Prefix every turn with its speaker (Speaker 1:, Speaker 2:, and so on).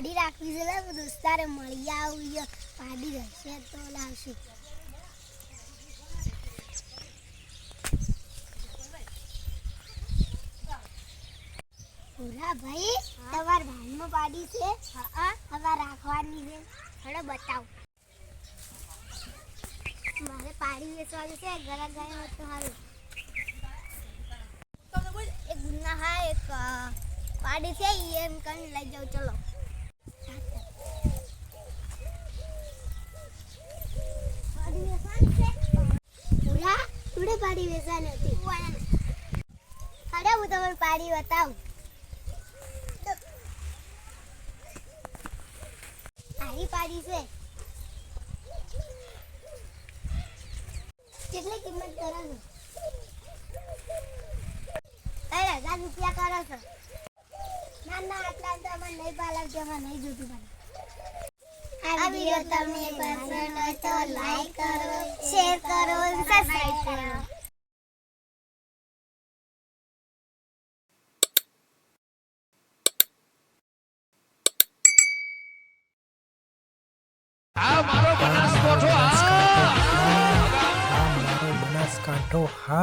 Speaker 1: પાડી રાખવી છે લે દોસ્તારે મળી આવીએ પાડી રહેશે તો લાવશું. પૂરા ભાઈ તમાર ભાનમાં પાડી છે? હા. હવે રાખવાની છે. હેડો બતાવ. મારે પાડી વેચવાનું છે ઘરે ગયા તો સારું એક ગુના હા એક પાડી છે એમ કરીને લઈ જાઉં ચલો પાડી વેચવાની છે પૂરા થોડી પાડી વેચવાની હતી અરે હું તમને પાડી બતાવું. આરી પાડી છે. કેટલી કિંમત કરો છો? અરે હજાર રૂપિયા કરો છો. ના ના આટલા તો અમારે નહીં પાલક અમારે નહીં જોતું મને આ વીડિયો તમને પસંદ હોય તો લાઈક કરો શેર કરો સબસ્ક્રાઇબ કરો.
Speaker 2: મારો બનાસકોઠો